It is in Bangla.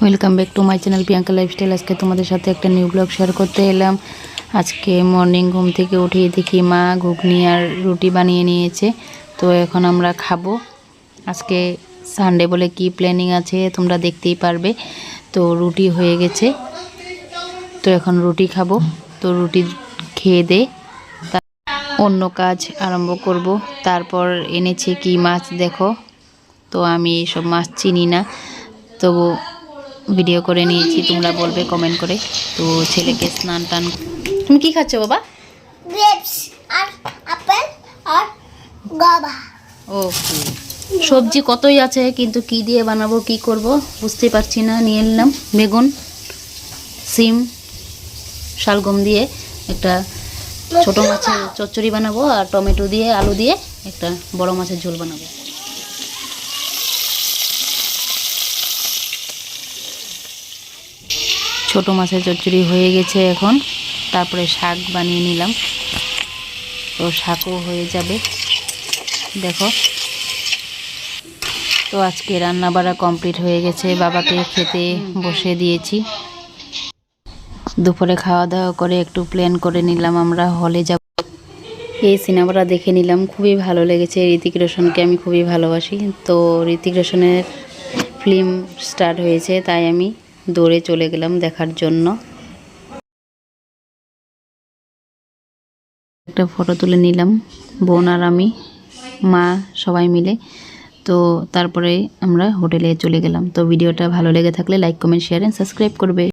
Welcome back to my channel Priyanka lifestyle আজকে তোমাদের সাথে একটা নিউ ব্লগ শেয়ার করতে এলাম। আজকে মর্নিং ঘুম থেকে উঠে দেখি মা ঘুগনি আর রুটি বানিয়ে নিয়েছে। তো এখন আমরা খাব। আজকে সানডে বলে কি প্ল্যানিং আছে তোমরা দেখতেই পারবে। তো রুটি হয়ে গেছে। তো এখন রুটি খাব। তো রুটি খেয়ে দে। অন্য কাজ আরম্ভ করব। তারপর এনেছে কি মাছ দেখো। তো আমি এইসব মাছ চিনি না। তবু ভিডিও করে নিয়েছি তোমরা বলবে কমেন্ট করে। তো ছেলেকে স্নান টান তুমি কি খাচ্ছ বাবা? গ্রেপস আর আপেল আর গাভা ওকে সবজি কতই আছে কিন্তু কি দিয়ে বানাবো কি করব বুঝতে পারছি না নিয়ে নিলাম। বেগুন সিম শালগম দিয়ে একটা ছোট মাছের চচ্চড়ি বানাবো আর টমেটো দিয়ে আলু দিয়ে একটা বড় মাছের ঝোল বানাবো। ছোট মাছের চচ্চড়ি হয়ে গেছে এখন। তারপরে শাক বানিয়ে নিলাম। তো শাকও হয়ে যাবে। দেখো। তো আজকে রান্না বাড়া কমপ্লিট হয়ে গেছে। বাবাকে খেতে বসে দিয়েছি। দুপুরে খাওয়া দাওয়া করে একটু প্ল্যান করে নিলাম। আমরা হলে যাব। এই সিনেমাটা দেখে নিলাম। খুবই ভালো লেগেছে। ঋতিক রোশনকে আমি খুবই ভালোবাসি। তো ঋতিক রোশনের ফিল্ম স্টার্ট হয়েছে, তাই আমি দৌড়ে চলে গেলাম দেখার জন্য। একটা ফটো তুলে নিলাম, বোন আর আমি, মা সবাই মিলে। তো তারপরে আমরা হোটেলে চলে গেলাম। তো ভিডিওটা ভালো লেগে থাকলে like comment share and subscribe করবে।